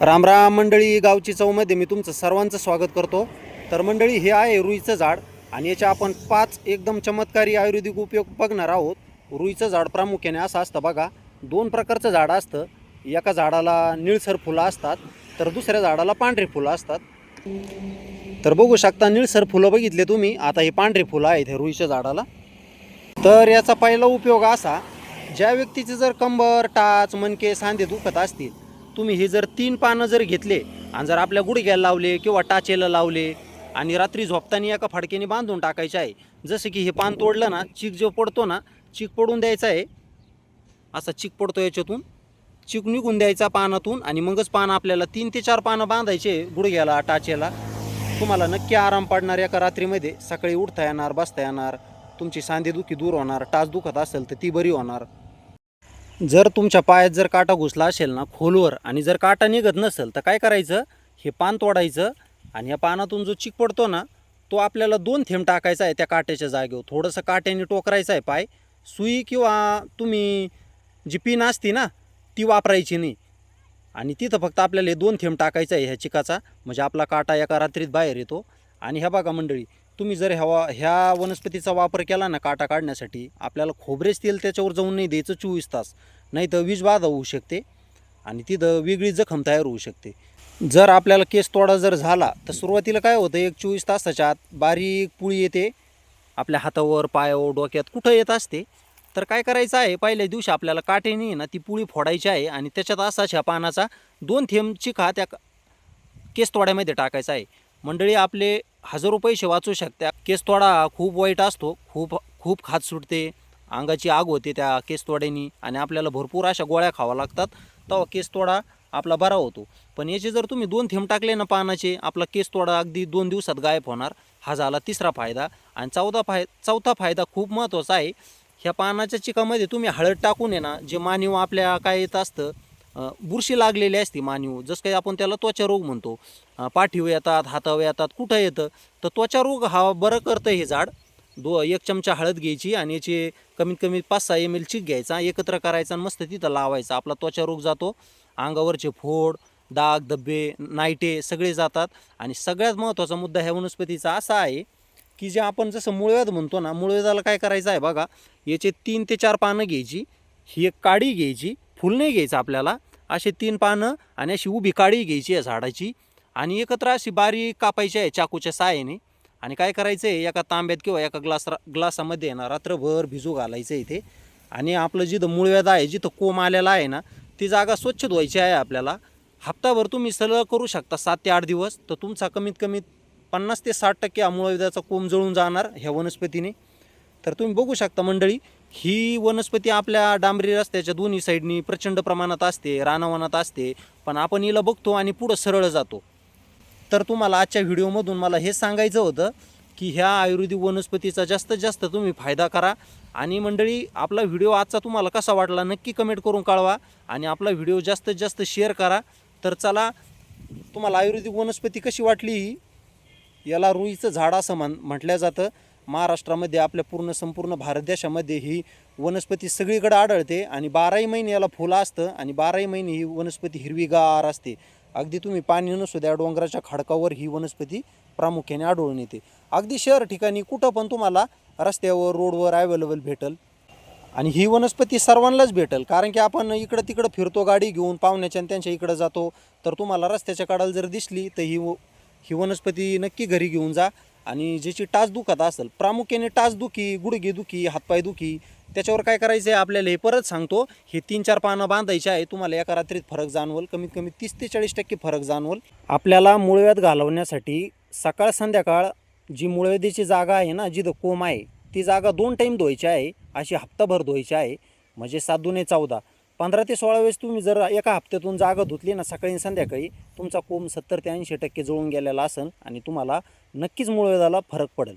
रामराम मंडळी गावची चौमध्ये मी तुमचं सर्वांचं स्वागत करतो. तर मंडळी हे आहे रुईचं झाड आणि याचे आपण पाच एकदम चमत्कारी आयुर्वेदिक उपयोग बघणार आहोत. रुईचं झाड प्रामुख्याने असं असतं बघा दोन प्रकारचं झाड असतं. एका झाडाला निळसर फुलं असतात तर दुसऱ्या झाडाला पांढरी फुलं असतात. तर बघू शकता निळसर फुलं बघितले तुम्ही आता ही पांढरी फुलं आहेत हे रुईच्या झाडाला. तर याचा पहिला उपयोग असा ज्या व्यक्तीचे जर कंबर टाच मनके सांधे दुखत असतील तुम्ही हे जर तीन पानं जर घेतले आणि जर आपल्या गुडघ्याला लावले किंवा टाचेला लावले आणि रात्री झोपताना एका फडक्याने बांधून टाकायचे आहे जसं की हे पान तोडलं ना चीक जो पडतो ना चीक पडून द्यायचा आहे. असा चीक पडतो याच्यातून. चीक निघून द्यायचा पानातून आणि मगच पान आपल्याला तीन ते चार पानं बांधायचे गुडघ्याला टाचेला. तुम्हाला नक्की आराम पडणार एका रात्रीमध्ये. सकाळी उठता येणार बसता येणार. तुमची सांधेदुखी दूर होणार टाच दुखत असेल तर ती बरी होणार. जर तुमच्या पायात जर काटा घुसला असेल ना खोलवर आणि जर काटा निघत नसेल तर काय करायचं? हे पान तोडायचं आणि या पानातून जो चिक पडतो ना तो आपल्याला दोन थेंब टाकायचा आहे त्या काट्याच्या जागेवर. थोडंसं काट्याने टोकरायचं आहे पाय. सुई किंवा तुम्ही जी पिन असती ना ती वापरायची नाही. आणि तिथं फक्त आपल्याला हे दोन थेंब टाकायचं आहे ह्या चिकाचा. म्हणजे आपला काटा एका रात्रीत बाहेर येतो. आणि ह्या बघा मंडळी तुम्ही जर ह्या ह्या वनस्पतीचा वापर केला ना काटा काढण्यासाठी आपल्याला खोबरेच तेल त्याच्यावर जाऊन नाही द्यायचं चोवीस तास. नाही तर वीज बाधा होऊ शकते आणि तिथं वेगळी जखम तयार होऊ शकते. जर आपल्याला केस तोडा जर झाला तर सुरुवातीला काय होतं एक चोवीस तासाच्या आत बारीक पुळी येते. आपल्या हातावर पायावर डोक्यात कुठं येत असते तर काय करायचं आहे पहिल्या दिवशी आपल्याला काटेने ना ती पुळी फोडायची आहे आणि त्याच्यात असाच्या पानाचा दोन थेंब चिखा त्या केस तोड्यामध्ये टाकायचा आहे. मंडळी आपले हजारो पैसे वाचू शकत्या केस तोडा हा खूप वाईट असतो खूप खूप खात सुटते अंगाची आग होते त्या केस तोड्यानी आणि आपल्याला भरपूर अशा गोळ्या खावा लागतात तेव्हा केसतोडा आपला बरा होतो. पण याचे जर तुम्ही दोन थेंब टाकले ना पानाचे आपला केस तोडा अगदी दोन दिवसात गायब होणार. हा झाला तिसरा फायदा. आणि चौथा फाय चौथा फायदा खूप महत्त्वाचा आहे. ह्या पानाच्या चिकामध्ये तुम्ही हळद टाकून आहे ना जे मानिव आपल्या काय येत असतं बुरशी लागलेली असते मानवी. जसं काही आपण त्याला त्वचा रोग म्हणतो. पाठीवर येतात हातावर येतात कुठं येतं? तर त्वचा रोग हा बरं करतं हे झाड. दो एक चमचा हळद घ्यायची आणि याचे कमीत कमी पाच सहा एम एल चिक घ्यायचा एकत्र करायचा आणि मस्त तिथं लावायचा. आपला त्वचा रोग जातो. अंगावरचे फोड दाग धब्बे नायटे सगळे जातात. आणि सगळ्यात महत्त्वाचा मुद्दा ह्या वनस्पतीचा असा आहे की जे आपण जसं मुळव्याध म्हणतो ना मुळव्याधाला काय करायचं आहे बघा याचे तीन ते चार पानं घ्यायची ही एक काडी घ्यायची फुल नाही घ्यायचं आपल्याला. असे तीन पानं आणि अशी उभी काळी घ्यायची आहे झाडाची. आणि एकत्र अशी बारीक कापायची आहे चाकूच्या साहाय्याने. आणि काय करायचं आहे एका तांब्यात किंवा एका ग्लास ग्लासामध्ये आहे ना रात्रभर भिजू घालायचं आहे इथे. आणि आपलं जिथं मुळव्याध आहे जिथं कोंब आलेला आहे ना ती जागा स्वच्छ धुवायची आहे आपल्याला. हप्ताभर तुम्ही सलग करू शकता सात ते आठ दिवस. तर तुमचा कमीत कमी पन्नास ते साठ टक्के हा कोंब जळून जाणार ह्या वनस्पतीने. तर तुम्ही बघू शकता मंडळी ही वनस्पती आपल्या डांबरी रस्त्याच्या दोन्ही साईडनी प्रचंड प्रमाणात असते रानावनात असते पण आपण हिला बघतो आणि पुढं सरळ जातो. तर तुम्हाला आजच्या व्हिडिओमधून मला हे सांगायचं होतं की ह्या आयुर्वेदिक वनस्पतीचा जास्तीत जास्त तुम्ही फायदा करा आणि मंडळी आपला व्हिडिओ आजचा तुम्हाला कसा वाटला नक्की कमेंट करून कळवा आणि आपला व्हिडिओ जास्तीत जास्त शेअर करा. तर चला तुम्हाला आयुर्वेदिक वनस्पती कशी वाटली ही? याला रुईचं झाड असं म्हण म्हटलं जातं. महाराष्ट्रामध्ये आपल्या पूर्ण संपूर्ण भारत देशामध्ये ही वनस्पती सगळीकडे आढळते आणि बाराही महिने याला फुलं असतं आणि बाराही महिने ही वनस्पती हिरवीगार असते. अगदी तुम्ही पाणी नसू द्या डोंगराच्या खडकावर ही वनस्पती प्रामुख्याने आढळून येते. अगदी शहर ठिकाणी कुठं पण तुम्हाला रस्त्यावर रोडवर अवेलेबल भेटल. आणि ही वनस्पती सर्वांनाच भेटेल कारण की आपण इकडं तिकडं फिरतो गाडी घेऊन पाहुण्याच्या आणि त्यांच्या इकडं जातो तर तुम्हाला रस्त्याच्या काढायला जर दिसली तर ही व ही वनस्पती नक्की घरी घेऊन जा. आणि ज्याची टाच दुखत असेल प्रामुख्याने टाचदुखी दुखी गुडघे हातपाय दुखी त्याच्यावर काय करायचं आहे आपल्याला हे परत सांगतो. हे तीन चार पानं बांधायचे आहे तुम्हाला एका रात्रीत फरक जाणवल कमीत कमी तीस ते चाळीस टक्के फरक जाणवल. आपल्याला मुळव्यात घालवण्यासाठी सकाळ संध्याकाळ जी मुळव्यादीची जागा आहे ना जिथं कोंब आहे ती जागा दोन टाईम धुवायची आहे अशी हप्ताभर धुवायची आहे. म्हणजे सात दुने चौदा. पंधरा ते सोळा वेळेस तुम्ही जर एका हप्त्यातून जागा धुतली ना सकाळी संध्याकाळी तुमचा कोंब सत्तर ते ऐंशी टक्के जळून गेलेला असेल आणि तुम्हाला नक्कीच मुळव्याधाला फरक पडेल.